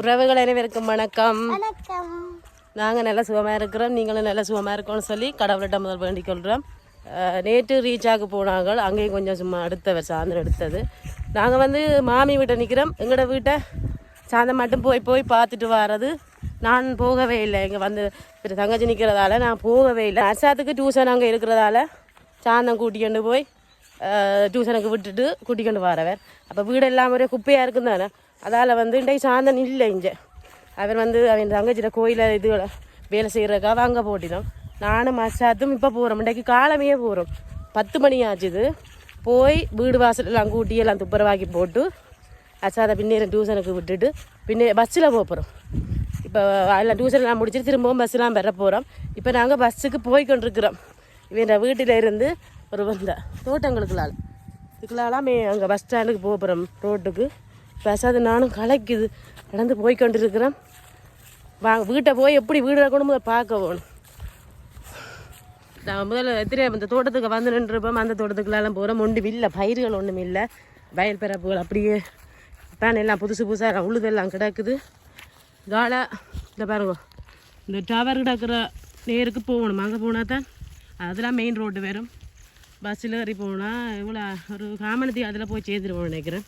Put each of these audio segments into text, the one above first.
உறவுகள் அனைவருக்கும் வணக்கம். வணக்கம். நாங்கள் நல்ல சுகமாக இருக்கிறோம். நீங்களும் நல்ல சுகமாக இருக்கோம்னு சொல்லி கடவுள்கிட்ட முதல் வேண்டிக் கொள்கிறோம் நேற்று ரீச்சாக போனாங்க. அங்கேயும் கொஞ்சம் சும்மா அடுத்தவர் சாயந்தரம் எடுத்தது. நாங்கள் வந்து மாமி வீட்டை நிற்கிறோம் எங்களோட வீட்டை சாயந்தரம் மட்டும் போய் போய் பார்த்துட்டு வர்றது நான் போகவே இல்லை. இங்கே வந்து தங்கச்சி நிற்கிறதால நான் போகவே இல்லை. அசாத்துக்கு டியூஷன் அங்கே இருக்கிறதால சாயந்தரம் கூட்டிக்கொண்டு போய் டியூஷனுக்கு விட்டுட்டு கூட்டிக்கொண்டு வரவர். அப்போ வீடெல்லாம் ஒரே குப்பையாக இருக்கும் தானே அதால் வந்து இன்றைக்கு சாந்தன் இல்லை இங்கே. அவர் வந்து அவன் தங்கச்சிட்ட கோயிலில் இது வேலை செய்கிறக்காக அங்கே போட்டினோம். நானும் மசாத்தும் இப்போ போகிறோம் இன்றைக்கு காலமே போகிறோம் பத்து மணி ஆச்சுது. போய் வீடு வாசலெல்லாம் கூட்டி எல்லாம் துப்புரவாக்கி போட்டு அசாதை பின்னேரம் டியூஷனுக்கு விட்டுட்டு பின்னே பஸ்ஸில் போக போகிறோம் இப்போ எல்லாம் டியூஷன்லாம் முடிச்சுட்டு திரும்பவும் பஸ்ஸெலாம் பெற போகிறோம் இப்போ நாங்கள் பஸ்ஸுக்கு போய் கொண்டிருக்கிறோம். இவன் வீட்டில் இருந்து ஒரு வந்த தோட்டங்களுக்குள்ளால். இதுக்குள்ளாலாம் மே அங்கே பஸ் ஸ்டாண்டுக்கு போக போகிறோம் ரோட்டுக்கு பசாது நானும் கலைக்குது. நடந்து போய் கொண்டிருக்கிறேன். வாங்க வீட்டை போய் எப்படி வீடு இருக்கணும் முதல் பார்க்க போகணும் நான் முதல்ல எத்தனை இந்த தோட்டத்துக்கு வந்து நின்றுப்போம் அந்த தோட்டத்துக்குலாம் போகிறோம் ஒன்றும் இல்லை பயிர்கள் ஒன்றும் இல்லை. வயல் பிறப்புகள் அப்படியே பேன் எல்லாம் புதுசு புதுசாக உழுதெல்லாம் கிடக்குது. காலை இந்த பாருங்க. இந்த டவர் கிடக்கிற நேருக்கு போகணும். அங்கே போனால் தான் அதெல்லாம் மெயின் ரோடு வரும். பஸ்ஸில் ஏறி போனால் இவ்வளோ ஒரு காமனத்தி அதில் போய் சேர்ந்துருவோம் நினைக்கிறேன்.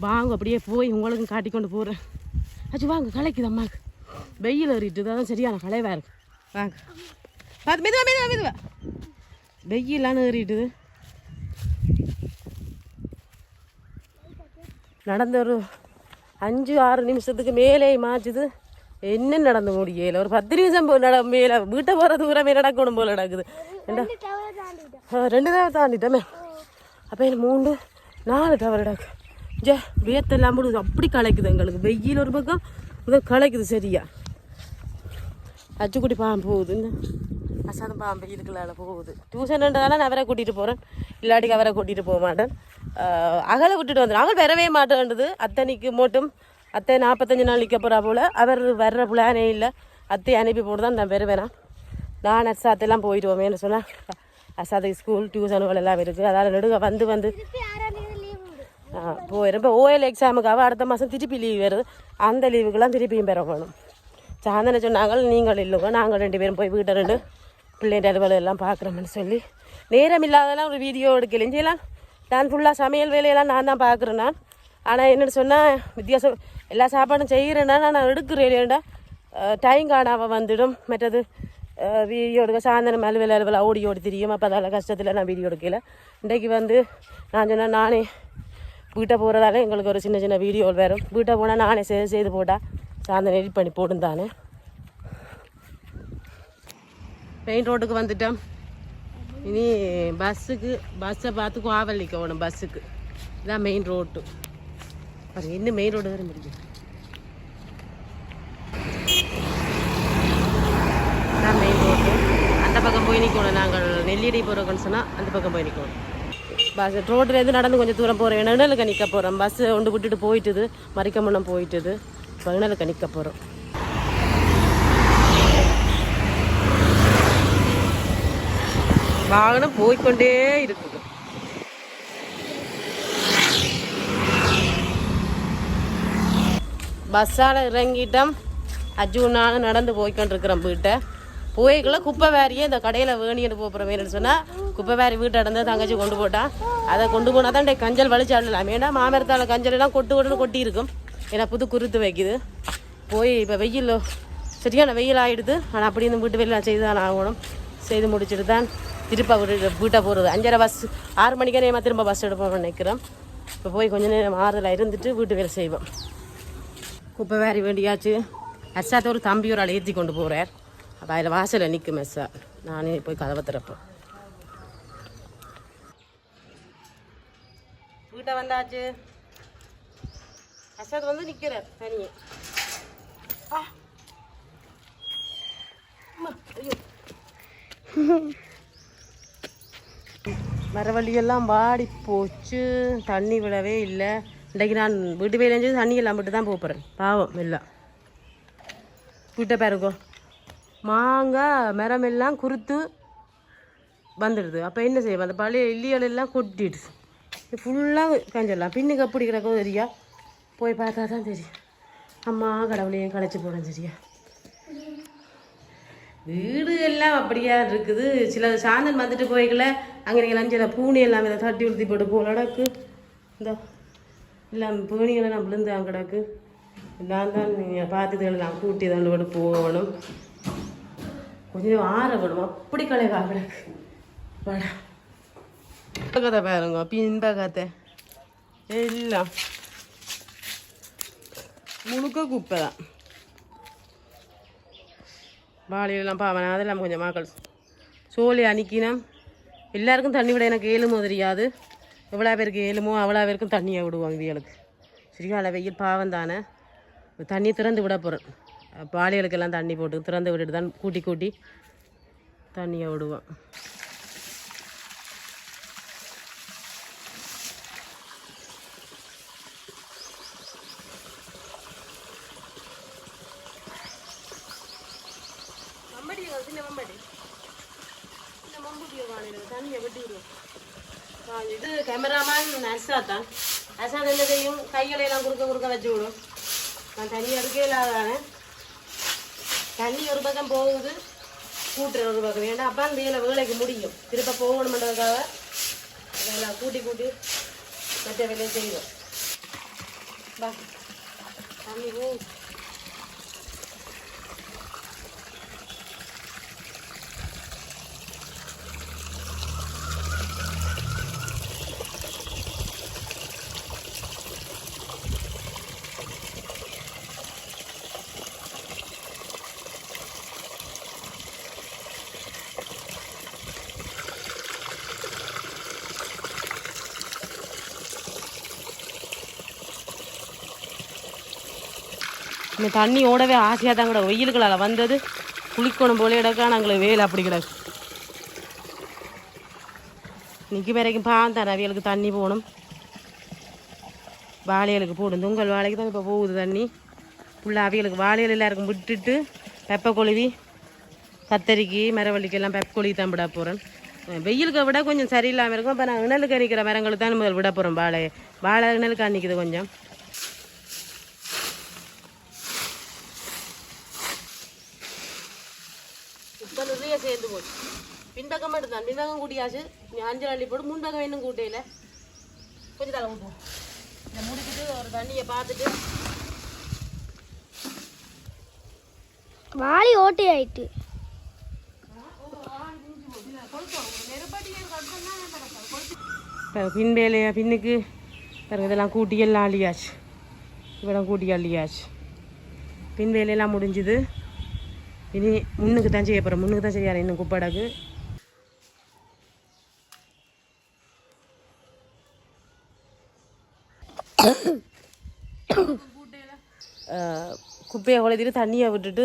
வாங்க அப்படியே போய் உங்களுக்கும் காட்டிக்கொண்டு போகிறேன் அச்சு வாங்க கலைக்குது அம்மாவுக்கு வெயில் ஏறிட்டு தான் சரியான கலைவாக இருக்கு. வாங்க. பார்த்து மெதுவா மெதுவா மெதுவா. வெயிலான்னு ஏறிட்டுது நடந்த ஒரு அஞ்சு ஆறு நிமிஷத்துக்கு மேலே மாச்சுது. என்ன நடந்து முடியல? ஒரு பத்து நிமிஷம் நட மேலே வீட்டை போகிற தூரமே நடக்கணும் போல நடக்குது. ரெண்டு தடவை தாண்டிட்டோமே. அப்போ மூணு நாலு டவர் கிடக்கு ஜே வேத்தெல்லாம் போடுது. அப்படி கலைக்குது எங்களுக்கு. வெயில் ஒரு பக்கம் முதல் கலைக்குது சரியா. அச்சுக்குடி பாம்பு போகுது. இந்த அசாதம் பாம்பு இதுக்குள்ளால போகுது. டியூஷன்ன்றதால நான் அவரை கூட்டிகிட்டு போகிறேன் இல்லாட்டிக்கு அவரை கூட்டிகிட்டு போக மாட்டேன். அகலை விட்டுட்டு வந்துடும் அவள் வரவே மாட்டேன்றது. அத்தனைக்கு மட்டும் அத்தை நாற்பத்தஞ்சு நாள் நிற்க போகிறா போல். அவர் வர்ற பிளானே இல்லை. அத்தை அனுப்பி போட்டு தான் நான் வருவேனா. நான் அசாத்தெல்லாம் போயிடுவோமேன்னு சொன்னால் அசாத்துக்கு ஸ்கூல் டியூஷனுகள் எல்லாம் இருக்குது அதால் நெடுக வந்து வந்து திருப்பி ஆறாம் தேதி லீவ் உண்டு போயிடும் இப்போ ஓஎல் எக்ஸாமுக்காக அடுத்த மாதம் திருப்பி லீவ் வருது அந்த லீவுக்கெல்லாம் திருப்பியும் பெற போகணும் சாந்தனை சொன்னாங்க நீங்கள் இல்லைங்க நாங்கள் ரெண்டு பேரும் போய் வீட்டை ரெண்டு பிள்ளைங்க அலுவலகம் எல்லாம் பார்க்குறோம்னு சொல்லி நேரம் இல்லாதெல்லாம் ஒரு வீடியோ எடுக்கலையும் செய்யலாம் நான் ஃபுல்லாக சமையல் வேலையெல்லாம் நான் தான் பார்க்குறேன் நான் ஆனால் என்னென்னு சொன்னால் வித்தியாசம் எல்லா சாப்பாடும் செய்கிறேன்னா நான் எடுக்கிறேன்டா டைம் காணாமல் வந்துடும் மற்றது வீடியோ எடுக்க சாயந்தரம் அலுவல் அலுவல் ஓடி ஓடி தெரியும் அப்போ அதில் கஷ்டத்தில் நான் வீடியோ எடுக்கல இன்றைக்கு வந்து நான் சொன்னேன் நானே வீட்டை போகிறதால எங்களுக்கு ஒரு சின்ன சின்ன வீடியோ வரும். வீட்டை போனால் நானே செய்து செய்து போட்டால் சாயந்தரம் எடிட் பண்ணி போடும் தானே மெயின் ரோட்டுக்கு வந்துட்டோம். இனி பஸ்ஸுக்கு பஸ்ஸை பார்த்து கோவல் போகணும் பஸ்ஸுக்கு இதான் மெயின் ரோட்டு அது இன்னும் மெயின் ரோடு வர முடியும் இதான் மெயின் ரோட்டு அந்த பக்கம் போய் நிற்கணும் நாங்கள் நெல்லியடி போகிறோம்னு சொன்னால் அந்த பக்கம் போய் நிற்கணும் பஸ் ரோட்லேருந்து நடந்து கொஞ்சம் தூரம் போகிறோம் நிழலுக்கு நிற்க போகிறோம் பஸ் ஒன்று விட்டுட்டு போயிட்டுது. மறிக்கமண்ணம் போயிட்டுது. இப்போ நிழலுக்கு நிற்க போகிறோம் வாகனம் போய்க்கொண்டே இருக்குது. பஸ்ஸால் இறங்கிட்டோம். அஜூனாக நடந்து போய்கொண்டிருக்கிறோம் வீட்டை. போய்க்குள்ள குப்பை வேறையே இந்த கடையில் வேணின்னு போகிற வேணும்னு சொன்னால் குப்பை வேறி வீட்டை நடந்து தங்கச்சி கொண்டு போட்டான் அதை கொண்டு போனால் தான் டேய் கஞ்சல் வலிச்சாடலாம் ஏன்னா மாமரத்தால் கஞ்சல் எல்லாம் கொட்டு கொட்டுன்னு கொட்டி இருக்கும் ஏன்னா புது குருத்து வைக்குது. போய் இப்போ வெயில் சரியான வெயில் ஆகிடுது ஆனால் அப்படி இந்த வீட்டு வெளியில் செய்து தான் ஆகணும். செய்து முடிச்சுட்டு தான் திருப்பா வீட்டு வீட்டை போகிறது அஞ்சரை பஸ் ஆறு மணிக்கே நேரமாக திரும்ப பஸ் எடுப்போம்னு நினைக்கிறோம். இப்போ போய் கொஞ்ச நேரம் ஆறுதலாக இருந்துட்டு வீட்டு வேலை செய்வோம். குப்பை வேறி வேண்டியாச்சு. அச்சாத்த ஒரு தம்பி ஒரு ஆள் ஏற்றி கொண்டு போகிறார் அப்போ அதில் வாசலில் நிற்கும் மெஸ்ஸா நானே போய் கதவை திறப்பேன். வீட்டை வந்தாச்சு. அசாத் வந்து நிற்கிறார் தனியே. ஆ. அம்மா, ஐயோ. வாடி போச்சு. தண்ணி விடவே இல்லை. இன்றைக்கு நான் வீட்டு வேலைஞ்சு தண்ணி எல்லாம் விட்டு தான் போகிறேன் பாவம் எல்லாம் வீட்டை பாருங்கோ. மாங்காய் மரமெல்லாம் குறுத்து வந்துடுது. அப்போ என்ன செய்வோம்? அந்த பழைய இல்லியல் எல்லாம் கொட்டிடுது. ஃபுல்லாக காஞ்சிடலாம் பின்னுக்கு அப்படி கிடக்கும் சரியா போய் பார்த்தா தான் தெரியும். அம்மா கடவுளையும் களைச்சி போடும் சரியா வீடு எல்லாம் அப்படியா இருக்குது. சில சாந்தன் வந்துட்டு போய்க்கல. அங்கே நீங்கள் சில பூனி எல்லாம் இதை தட்டி உறுத்தி போட்டு போலடக்கு இந்த. எல்லாம் பூனிகளெல்லாம் விழுந்தான் கிடக்கு எல்லாம் தான் நீங்கள் பார்த்துக்கலாம் கூட்டி தான் போட்டு போகணும். கொஞ்சம் ஆற விடும் அப்படி கலைவா விளக்கு கதை பாருங்க பின்ப கதை எல்லாம். முழுக்க குப்பை தான். வாளியெல்லாம் பாவனா அதெல்லாம் கொஞ்சம் மக்கள் சோழி அணிக்கினோம் எல்லாருக்கும் தண்ணி விட எனக்கு ஏழுமோ தெரியாது. எவ்வளோ பேருக்கு ஏழுமோ அவ்வளோ பேருக்கும் தண்ணியை விடுவாங்க இவங்களுக்கு. சரிகால வெயில் பாவம் தானே. தண்ணி திறந்து விட போகிறேன் பாலிகளுக்கெல்லாம் தண்ணி போட்டு திறந்து விட்டுட்டு தான் கூட்டி கூட்டி தண்ணியை விடுவோம். இது கேமராமேன் அசாத் தான். அசாத் என்ன செய்யும்? கைகளை எல்லாம் குறுக்க குறுக்க வச்சு விடும். நான் தண்ணி இருக்கே இல்லாதானே தண்ணி ஒரு பக்கம் போகுது கூட்டுற ஒரு பக்கம் ஏன்னா அப்பா வேலை வேலைக்கு முடியும். திருப்ப போகணுமன்றதுக்காக வேலை கூட்டி கூட்டி மற்ற வேலையை செய்வோம். பா தண்ணி இந்த தண்ணி ஓடவே ஆசையாக தான் கிடக்கு. வெயிலுக்களால் வந்தது. குளிக்கணும் போல இடக்கா நாங்களுக்கு வேலை அப்படி கிடக்கு. நிற்கும் வரைக்கும் பாந்தான் அவியலுக்கு தண்ணி போகணும். வாழைகளுக்கு போடும் தொங்கல் வாழைக்கு தான் இப்போ போகுது தண்ணி. ஃபுல்லாக அவியலுக்கு வாழைகள் எல்லாருக்கும் விட்டுட்டு பெப்பை கொழுவி கத்தரிக்கு மரவள்ளிக்கெல்லாம் பெப்ப கொழுவி தான் விட போகிறேன் வெயிலுக்கு விட கொஞ்சம் சரியில்லாமல் இருக்கும். இப்போ நான் இணலுக்கு அணிக்கிற மரங்களுக்கு தான் முதல் விட போகிறோம் வாழை வாழை இணலுக்கு அன்னிக்குது கொஞ்சம். இப்போ நிறைய சேர்ந்து போச்சு. பின்பக்கம் மட்டும் தான் பின்பக்கம் கூட்டியாச்சு நீ அஞ்சல் அள்ளி போட்டு முன்பக்கம் இன்னும் கூட்டையில. கொஞ்சம் தலை ஊற்றுவோம் இதை முடிச்சுட்டு ஒரு தண்ணியை பார்த்துட்டு. வாளி ஓட்டை ஆயிட்டு. இப்போ பின் வேலையா பின்னுக்கு? பாருங்க இதெல்லாம் கூட்டி எல்லாம் அள்ளியாச்சு. இவெல்லாம் கூட்டி அள்ளியாச்சு. பின் வேலையெல்லாம் முடிஞ்சுது. இனி முன்னுக்கு தான் செய்ய போகிறோம் முன்னுக்கு தான் செய்யாரு இன்னும் குப்படகு குப்பையை குளத்திட்டு தண்ணியை விட்டுட்டு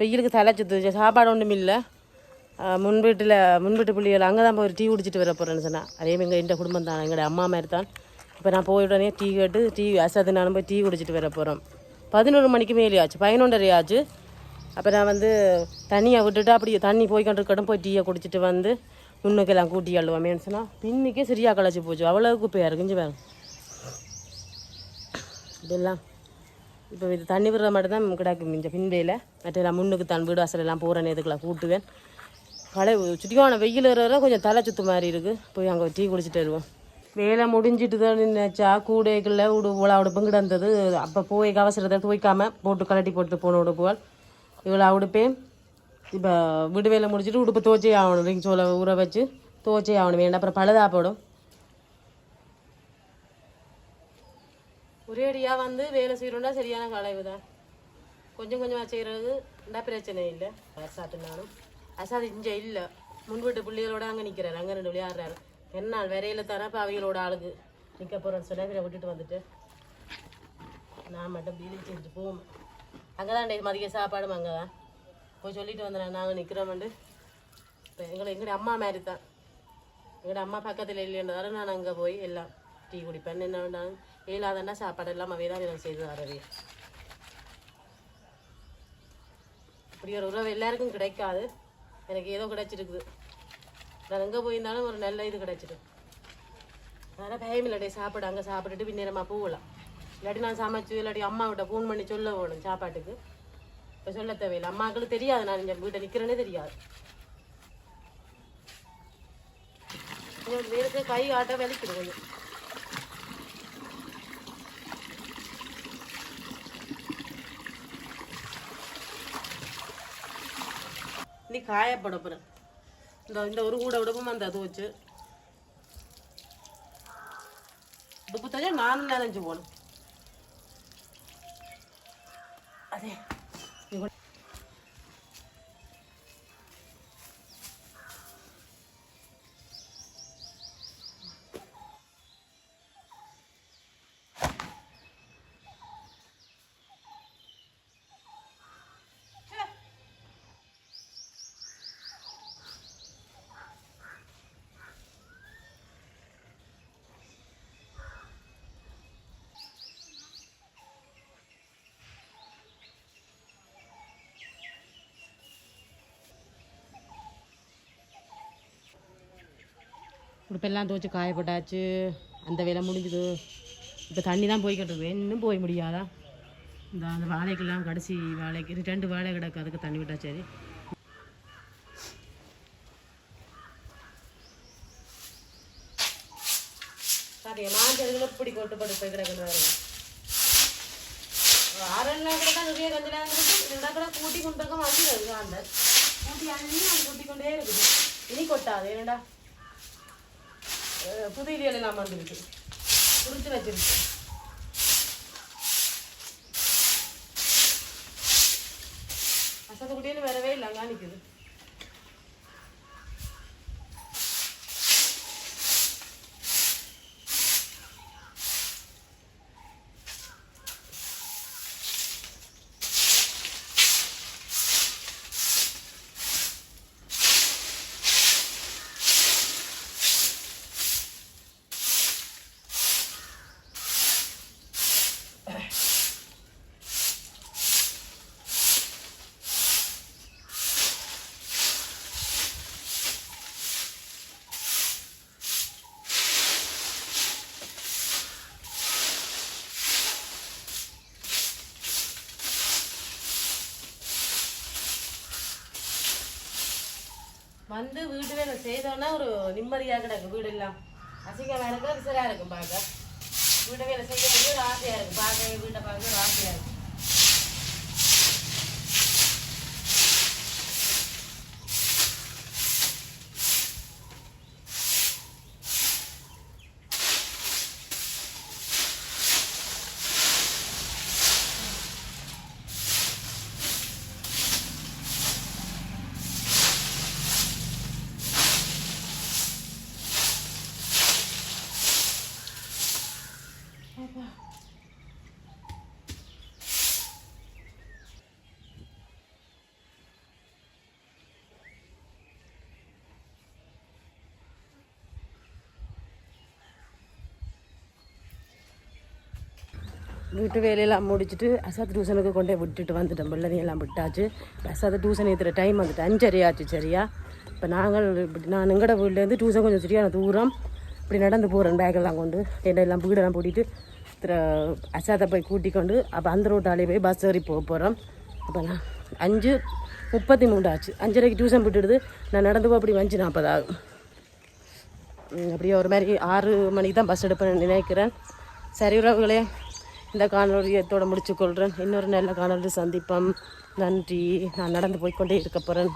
வெயிலுக்கு தலை சாப்பாடு ஒன்றும் இல்லை. முன் முன்வீட்டு முன் பிள்ளைகள் அங்கே தான் போய் டீ குடிச்சிட்டு வர போகிறேன்னு சொன்னால் அதே எங்கள் இந்த குடும்பம் தான். எங்களோட அம்மா மாதிரி தான். இப்போ நான் போய் உடனே டீ கேட்டு டீ அசது நானும் போய் டீ குடிச்சிட்டு வர போகிறோம் பதினோரு மணிக்கு மேலே ஆச்சு பதினொன்றரை ஆச்சு அப்போ நான் வந்து தண்ணியை விட்டுட்டு அப்படி தண்ணி போய் கொண்டிருக்கட்டும் போய் டீயை குடிச்சிட்டு வந்து முன்னுக்கெல்லாம் கூட்டி அள்ளுவோமேன்னு சொன்னால் பின்னுக்கே சரியாக களைச்சி போச்சு. அவ்வளோ குப்பையாக இருக்குஞ்சு பாருங்க இதெல்லாம் இப்போ இது தண்ணி விடுற மட்டும் தான் கிடக்கு மிஞ்ச பின்வேல மற்றெல்லாம் முன்னுக்கு தான் வீடு வாசல் எல்லாம் போகிற நேரத்துக்குலாம் கூட்டுவேன். களை சுட்டிக்கான வெயில் வர கொஞ்சம் தலை சுத்து மாதிரி இருக்குது போய் அங்கே டீ குடிச்சிட்டு வருவோம் வேலை முடிஞ்சிட்டு தான் நினைச்சா கூடைக்குள்ள உடு உலா உடுப்பும் கிடந்தது. அப்போ போய் கவசரத்தை தூய்க்காமல் போட்டு கலட்டி போட்டு போன உடுப்புகள் இவ்வளோ உடுப்பேன் இப்போ வீடு வேலை முடிச்சிட்டு உடுப்பு துவச்சே ஆகணும். ரிங் சோலை ஊற வச்சு துவச்சே ஆகணும். வேண்டாம் அப்புறம் பழுதா போடும். ஒரேடியாக வந்து வேலை செய்யணும்னா சரியான களைவு தான் கொஞ்சம் கொஞ்சமாக செய்கிறது பிரச்சனை இல்லை. அசாட்டு நானும். அசாது இங்கே இல்லை. முன் வீட்டு பிள்ளைகளோட அங்கே நிற்கிறாரு அங்கே ரெண்டு விளையாடுறாரு. என்ன நாள் வரையில தானே இப்போ அவைகளோட ஆளுக்கு நிற்க போகிறேன்னு சொன்னால் இவரை விட்டுட்டு வந்துட்டு நான் மட்டும் பீலி செஞ்சுட்டு போவோம். அங்கே தான் மதிய சாப்பாடும் அங்கே. தான் போய் சொல்லிட்டு வந்துடுறேன் நாங்கள் நிற்கிறோம்ண்டு இப்போ எங்களை எங்களுடைய அம்மா மாதிரி தான் எங்களோட அம்மா பக்கத்தில் இல்லைன்றதால நான் அங்கே போய் எல்லாம் டீ குடிப்பேன். என்ன நான் இயலாதன்னா சாப்பாடு எல்லாம் அவை தான் எனக்கு செய்து தரவே. இப்படி ஒரு உறவு எல்லாருக்கும் கிடைக்காது. எனக்கு ஏதோ கிடைச்சிருக்குது. நான் எங்கே போயிருந்தாலும் ஒரு நல்ல இது கிடைச்சிடும். அதனால் பயம் இல்லைடே சாப்பிடு அங்கே சாப்பிட்டுட்டு பின்னேரமாக போகலாம். இல்லாட்டி நான் சமைச்சு இல்லாட்டி அம்மாவிட்ட ஃபோன் பண்ணி சொல்ல வேணும் சாப்பாட்டுக்கு. இப்போ சொல்ல தேவையில்லை. அம்மாக்களுக்கு தெரியாது நான் இங்கே வீட்டை நிற்கிறேனே தெரியாது. வேறு கை ஆட்ட வலிக்குது கொஞ்சம் நீ காயப்பட போகிறேன் இந்த இந்த ஒரு கூட விடவும் அந்த அது வச்சு. துப்பு தஞ்சா நானும் நினைஞ்சு போகணும். உடுப்பெல்லாம் துவச்சி காயப்பட்டாச்சு அந்த வேலை முடிஞ்சுது. இப்போ தண்ணி தான் போய்கிட்டு இருக்கு இன்னும் போய் முடியாதா? இந்த அந்த வாழைக்கெல்லாம் கடைசி வாழைக்கு இது ரெண்டு வாழை கிடக்கு. அதுக்கு தண்ணி விட்டா சரி. சரி மாஞ்சல்கள் இப்படி கொட்டு போட்டு போய் கிடக்குன்னு ஆறெல்லாம் கூட தான் நிறைய கொஞ்ச நேரம் இருக்கு கூட கூட்டி கொண்டு இருக்க மாட்டேங்குது அந்த கூட்டி அண்ணி அது கூட்டி கொண்டே இருக்குது. இனி கொட்டாது. ஏனடா? அஹ் புது வந்துருக்கு புடிச்சு வச்சிருக்கு அசத்து வரவே இல்லை அங்கே நிற்குது வந்து வீட்டு வேலை செய்தோன்னா ஒரு நிம்மதியாக கிடக்கு வீடு எல்லாம் அசிங்கமாக வேலைக்கு விசராக இருக்கும் பார்க்க. வீட்டு வேலை செய்யக்கூடிய ஒரு ஆசையாக இருக்கும். பார்க்க வீட்டை பார்க்க ஒரு ஆசையாக இருக்கும். வீட்டு வேலையெல்லாம் முடிச்சுட்டு அசாத் டியூஷனுக்கு கொண்டே விட்டுட்டு வந்துட்டோம் பிள்ளைங்கெல்லாம் விட்டாச்சு. அசாத் டியூஷன் ஏற்றுற டைம் வந்துட்டு அஞ்சரை ஆச்சு சரியா? இப்போ நாங்கள் இப்படி நான் எங்கட வீட்டிலேருந்து டியூஷன் கொஞ்சம் சரியான தூரம் இப்படி நடந்து போகிறேன் பேக்கெல்லாம் கொண்டு. எல்லாம் வீடெல்லாம் பூட்டிட்டு திர அசாத்தை போய் கூட்டிக்கொண்டு அப்போ அந்த ரோட்டாலே போய் பஸ் ஏறி போக போகிறோம் அப்போ நான் அஞ்சு முப்பத்தி மூணு ஆச்சு. அஞ்சரைக்கு டியூஷன் விட்டுடுது. நான் நடந்து போய் அப்படி அஞ்சு நாற்பது ஆகும் அப்படியே ஒரு மாதிரி ஆறு மணிக்கு தான் பஸ் எடுப்பேன்னு நினைக்கிறேன். சரி உறவுகளே இந்த காணொலியத்தோடு முடிச்சுக்கொள்கிறேன் இன்னொரு நல்ல காணொலி சந்திப்போம். நன்றி. நான் நடந்து போய்க்கொண்டே இருக்க போகிறேன்